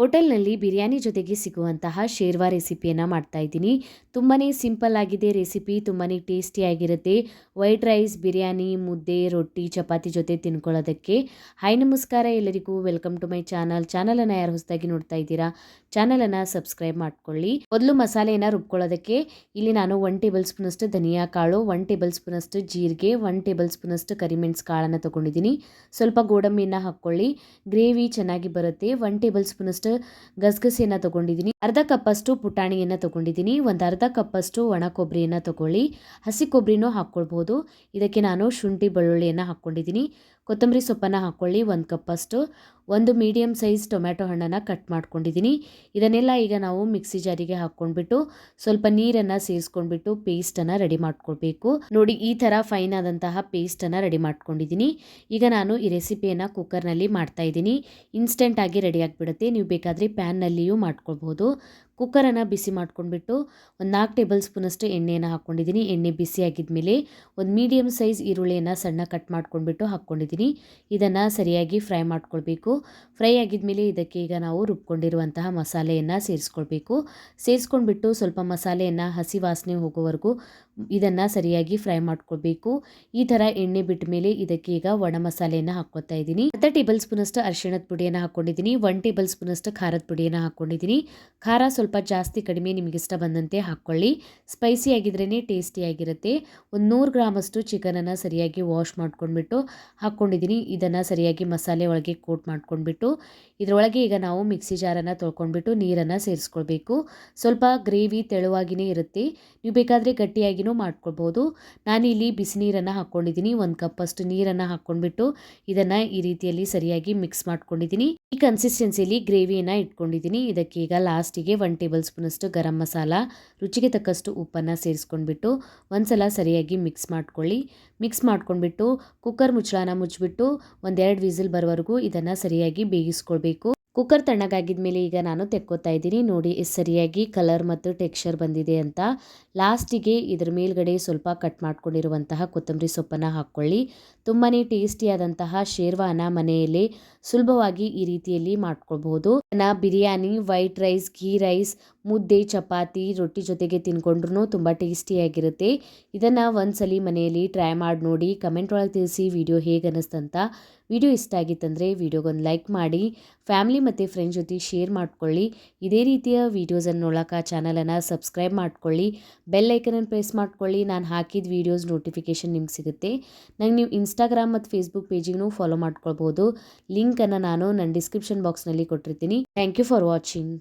ಹೋಟೆಲ್ನಲ್ಲಿ ಬಿರಿಯಾನಿ ಜೊತೆಗೆ ಸಿಗುವಂತಹ ಶೇರ್ವಾ ರೆಸಿಪಿಯನ್ನು ಮಾಡ್ತಾ ಇದ್ದೀನಿ. ತುಂಬಾ ಸಿಂಪಲ್ ಆಗಿದೆ ರೆಸಿಪಿ ತುಂಬಾ ಟೇಸ್ಟಿಯಾಗಿರುತ್ತೆ ವೈಟ್ ರೈಸ್, ಬಿರಿಯಾನಿ, ಮುದ್ದೆ, ರೊಟ್ಟಿ, ಚಪಾತಿ ಜೊತೆ ತಿನ್ಕೊಳ್ಳೋದಕ್ಕೆ. ಹಾಯ್ ನಮಸ್ಕಾರ ಎಲ್ಲರಿಗೂ. Welcome to my channel. ಚಾನಲನ್ನು ಯಾರು ಹೊಸದಾಗಿ ನೋಡ್ತಾ ಇದ್ದೀರಾ, ಚಾನಲನ್ನು ಸಬ್ಸ್ಕ್ರೈಬ್ ಮಾಡ್ಕೊಳ್ಳಿ. ಮೊದಲು ಮಸಾಲೆಯನ್ನು ರುಬ್ಕೊಳ್ಳೋದಕ್ಕೆ ಇಲ್ಲಿ ನಾನು ಒನ್ ಟೇಬಲ್ ಸ್ಪೂನಷ್ಟು ಧನಿಯಾ ಕಾಳು, ಒನ್ ಟೇಬಲ್ ಸ್ಪೂನಷ್ಟು ಜೀರಿಗೆ, ಒನ್ ಟೇಬಲ್ ಸ್ಪೂನಷ್ಟು ಕರಿಮೆಣ್ಸು ಕಾಳನ್ನು ತೊಗೊಂಡಿದ್ದೀನಿ. ಸ್ವಲ್ಪ ಗೋಡಂಬಿಯನ್ನು ಹಾಕ್ಕೊಳ್ಳಿ. ಗ್ರೇವಿ ಚೆನ್ನಾಗಿ ಬರುತ್ತೆ. ಒನ್ ಟೇಬಲ್ ಸ್ಪೂನಷ್ಟು ಗಸಗಸೆಯನ್ನು ತಗೊಂಡಿದ್ದೀನಿ. ಅರ್ಧ ಕಪ್ಪಷ್ಟು ಪುಟಾಣಿಯನ್ನು ತೊಗೊಂಡಿದ್ದೀನಿ. ಒಂದು ಅರ್ಧ ಕಪ್ಪಷ್ಟು ಒಣ ಕೊಬ್ಬರಿಯನ್ನು ತಗೊಳ್ಳಿ. ಹಸಿ ಕೊಬ್ಬರಿನೂ ಹಾಕ್ಕೊಳ್ಬೋದು. ಇದಕ್ಕೆ ನಾನು ಶುಂಠಿ ಬೆಳ್ಳುಳ್ಳಿಯನ್ನು ಹಾಕ್ಕೊಂಡಿದ್ದೀನಿ. ಕೊತ್ತಂಬರಿ ಸೊಪ್ಪನ್ನು ಹಾಕ್ಕೊಳ್ಳಿ. ಒಂದು ಕಪ್ಪಷ್ಟು. ಒಂದು ಮೀಡಿಯಮ್ ಸೈಜ್ ಟೊಮ್ಯಾಟೊ ಹಣ್ಣನ್ನು ಕಟ್ ಮಾಡ್ಕೊಂಡಿದ್ದೀನಿ. ಇದನ್ನೆಲ್ಲ ಈಗ ನಾವು ಮಿಕ್ಸಿ ಜಾರಿಗೆ ಹಾಕ್ಕೊಂಡ್ಬಿಟ್ಟು ಸ್ವಲ್ಪ ನೀರನ್ನು ಸೇರಿಸ್ಕೊಂಡ್ಬಿಟ್ಟು ಪೇಸ್ಟನ್ನು ರೆಡಿ ಮಾಡ್ಕೊಳ್ಬೇಕು. ನೋಡಿ, ಈ ಥರ ಫೈನ್ ಆದಂತಹ ಪೇಸ್ಟನ್ನು ರೆಡಿ ಮಾಡ್ಕೊಂಡಿದ್ದೀನಿ. ಈಗ ನಾನು ಈ ರೆಸಿಪಿಯನ್ನು ಕುಕ್ಕರ್ನಲ್ಲಿ ಮಾಡ್ತಾ ಇದ್ದೀನಿ. ಇನ್ಸ್ಟೆಂಟಾಗಿ ರೆಡಿ ಆಗಿಬಿಡುತ್ತೆ. ನೀವು ಬೇಕಾದರೆ ಪ್ಯಾನ್ನಲ್ಲಿಯೂ ಮಾಡ್ಕೊಳ್ಬೋದು ಕುಕ್ಕರನ್ನು ಬಿಸಿ ಮಾಡ್ಕೊಂಡ್ಬಿಟ್ಟು ಒಂದು ನಾಲ್ಕು ಟೇಬಲ್ ಸ್ಪೂನಷ್ಟು ಎಣ್ಣೆಯನ್ನು ಹಾಕ್ಕೊಂಡಿದ್ದೀನಿ. ಎಣ್ಣೆ ಬಿಸಿ ಆಗಿದ್ಮೇಲೆ ಒಂದು ಮೀಡಿಯಮ್ ಸೈಜ್ ಈರುಳ್ಳಿಯನ್ನು ಸಣ್ಣ ಕಟ್ ಮಾಡ್ಕೊಂಡ್ಬಿಟ್ಟು ಹಾಕ್ಕೊಂಡಿದ್ದೀನಿ. ಇದನ್ನು ಸರಿಯಾಗಿ ಫ್ರೈ ಮಾಡ್ಕೊಳ್ಬೇಕು. ಫ್ರೈ ಆಗಿದ್ಮೇಲೆ ಇದಕ್ಕೆ ಈಗ ನಾವು ರುಬ್ಕೊಂಡಿರುವಂತಹ ಮಸಾಲೆಯನ್ನು ಸೇರಿಸ್ಕೊಳ್ಬೇಕು. ಸೇರಿಸ್ಕೊಂಡ್ಬಿಟ್ಟು ಸ್ವಲ್ಪ ಮಸಾಲೆಯನ್ನು ಹಸಿ ವಾಸನೆ ಹೋಗೋವರೆಗೂ ಇದನ್ನು ಸರಿಯಾಗಿ ಫ್ರೈ ಮಾಡ್ಕೊಳ್ಬೇಕು. ಈ ಥರ ಎಣ್ಣೆ ಬಿಟ್ಟ ಮೇಲೆ ಇದಕ್ಕೆ ಈಗ ಒಣ ಮಸಾಲೆಯನ್ನು ಹಾಕ್ಕೊತಾ ಇದ್ದೀನಿ. ಅರ್ಧ ಟೇಬಲ್ ಸ್ಪೂನಷ್ಟು ಅರಿಶಿಣದ ಪುಡಿಯನ್ನು ಹಾಕ್ಕೊಂಡಿದ್ದೀನಿ ಒನ್ ಟೇಬಲ್ ಸ್ಪೂನಷ್ಟು ಖಾರದ ಪುಡಿಯನ್ನು ಹಾಕ್ಕೊಂಡಿದ್ದೀನಿ ಖಾರ ಸ್ವಲ್ಪ ಜಾಸ್ತಿ ಕಡಿಮೆ ನಿಮಗೆ ಇಷ್ಟ ಬಂದಂತೆ ಹಾಕ್ಕೊಳ್ಳಿ. ಸ್ಪೈಸಿ ಆಗಿದ್ರೇ ಟೇಸ್ಟಿಯಾಗಿರುತ್ತೆ ಒಂದು ನೂರು ಗ್ರಾಮಷ್ಟು ಚಿಕನನ್ನು ಸರಿಯಾಗಿ ವಾಶ್ ಮಾಡ್ಕೊಂಡ್ಬಿಟ್ಟು ಹಾಕ್ಕೊಂಡಿದ್ದೀನಿ ಇದನ್ನು ಸರಿಯಾಗಿ ಮಸಾಲೆ ಒಳಗೆ ಕೋಟ್ ಮಾಡ್ಕೊಂಡ್ಬಿಟ್ಟು, ಇದರೊಳಗೆ ಈಗ ನಾವು ಮಿಕ್ಸಿ ಜಾರನ್ನು ತೊಳ್ಕೊಂಡ್ಬಿಟ್ಟು ನೀರನ್ನು ಸೇರಿಸ್ಕೊಳ್ಬೇಕು. ಸ್ವಲ್ಪ ಗ್ರೇವಿ ತೆಳುವಾಗಿಯೇ ಇರುತ್ತೆ. ನೀವು ಬೇಕಾದರೆ ಗಟ್ಟಿಯಾಗಿನೂ ಮಾಡ್ಕೊಳ್ಬೋದು. ನಾನಿಲ್ಲಿ ಬಿಸಿ ನೀರನ್ನು ಹಾಕ್ಕೊಂಡಿದ್ದೀನಿ ಒಂದು ಕಪ್ಪಷ್ಟು ನೀರನ್ನು ಹಾಕ್ಕೊಂಡ್ಬಿಟ್ಟು ಇದನ್ನು ಈ ರೀತಿಯಲ್ಲಿ ಸರಿಯಾಗಿ ಮಿಕ್ಸ್ ಮಾಡ್ಕೊಂಡಿದ್ದೀನಿ. ಈ ಕನ್ಸಿಸ್ಟೆನ್ಸಿಯಲ್ಲಿ ಗ್ರೇವಿಯನ್ನು ಇಟ್ಕೊಂಡಿದ್ದೀನಿ. ಇದಕ್ಕೆ ಈಗ ಲಾಸ್ಟಿಗೆ ಒನ್ ಟೇಬಲ್ ಸ್ಪೂನಷ್ಟು ಗರಂ ಮಸಾಲ, ರುಚಿಗೆ ತಕ್ಕಷ್ಟು ಉಪ್ಪನ್ನು ಸೇರಿಸ್ಕೊಂಡ್ಬಿಟ್ಟು ಒಂದ್ಸಲ ಸರಿಯಾಗಿ ಮಿಕ್ಸ್ ಮಾಡ್ಕೊಳ್ಳಿ. ಮಿಕ್ಸ್ ಮಾಡ್ಕೊಂಡ್ಬಿಟ್ಟು ಕುಕ್ಕರ್ ಮುಚ್ಚಳನ ಮುಚ್ಚಿಬಿಟ್ಟು ಒಂದೆರಡು ವಿಸಿಲ್ ಬರೋವರೆಗೂ ಇದನ್ನು ಸರಿಯಾಗಿ ಬೇಯಿಸ್ಕೊಳ್ಬೇಕು. ಕುಕ್ಕರ್ ತಣ್ಣಗಾಗಿದ ಮೇಲೆ ಈಗ ನಾನು ತೆಕ್ಕೋತಾ ಇದ್ದೀನಿ. ನೋಡಿ ಸರಿಯಾಗಿ ಕಲರ್ ಮತ್ತು ಟೆಕ್ಸ್ಚರ್ ಬಂದಿದೆ ಅಂತ. ಲಾಸ್ಟಿಗೆ ಇದರ ಮೇಲ್ಗಡೆ ಸ್ವಲ್ಪ ಕಟ್ ಮಾಡ್ಕೊಂಡಿರುವಂತಹ ಕೊತ್ತಂಬರಿ ಸೊಪ್ಪನ್ನು ಹಾಕ್ಕೊಳ್ಳಿ. ತುಂಬಾ ಟೇಸ್ಟಿಯಾದಂತಹ ಶೇರ್ವಾನ ಮನೆಯಲ್ಲಿ ಸುಲಭವಾಗಿ ಈ ರೀತಿಯಲ್ಲಿ ಮಾಡ್ಕೊಳ್ಬಹುದು. Biryani, white rice, ghee rice, ಮುದ್ದೆ, ಚಪಾತಿ, ರೊಟ್ಟಿ ಜೊತೆಗೆ ತಿನ್ಕೊಂಡ್ರು ತುಂಬ ಟೇಸ್ಟಿಯಾಗಿರುತ್ತೆ. ಇದನ್ನು ಒಂದ್ಸಲಿ ಮನೆಯಲ್ಲಿ ಟ್ರೈ ಮಾಡಿ ನೋಡಿ, ಕಮೆಂಟ್ ಒಳಗೆ ತಿಳಿಸಿ ವಿಡಿಯೋ ಹೇಗೆ ಅನ್ನಿಸ್ತಂತ ವಿಡಿಯೋ ಇಷ್ಟ ಆಗಿತ್ತಂದರೆ ವಿಡಿಯೋಗೊಂದು ಲೈಕ್ ಮಾಡಿ, ಫ್ಯಾಮಿಲಿ ಮತ್ತು ಫ್ರೆಂಡ್ಸ್ ಜೊತೆ ಶೇರ್ ಮಾಡ್ಕೊಳ್ಳಿ. ಇದೇ ರೀತಿಯ ವೀಡಿಯೋಸನ್ನು ನೋಡೋಕೆ ಚಾನಲನ್ನು ಸಬ್ಸ್ಕ್ರೈಬ್ ಮಾಡ್ಕೊಳ್ಳಿ. ಬೆಲ್ ಐಕನನ್ನು ಪ್ರೆಸ್ ಮಾಡ್ಕೊಳ್ಳಿ. ನಾನು ಹಾಕಿದ ವೀಡಿಯೋಸ್ ನೋಟಿಫಿಕೇಷನ್ ನಿಮ್ಗೆ ಸಿಗುತ್ತೆ. ನಂಗೆ ನೀವು ಇನ್ಸ್ಟಾಗ್ರಾಮ್ ಮತ್ತು ಫೇಸ್ಬುಕ್ ಪೇಜಿಗೂ ಫಾಲೋ ಮಾಡ್ಕೊಳ್ಬೋದು ಲಿಂಕನ್ನು ನಾನು ನನ್ನ ಡಿಸ್ಕ್ರಿಪ್ಷನ್ ಬಾಕ್ಸ್ನಲ್ಲಿ ಕೊಟ್ಟಿರ್ತೀನಿ. Thank you for watching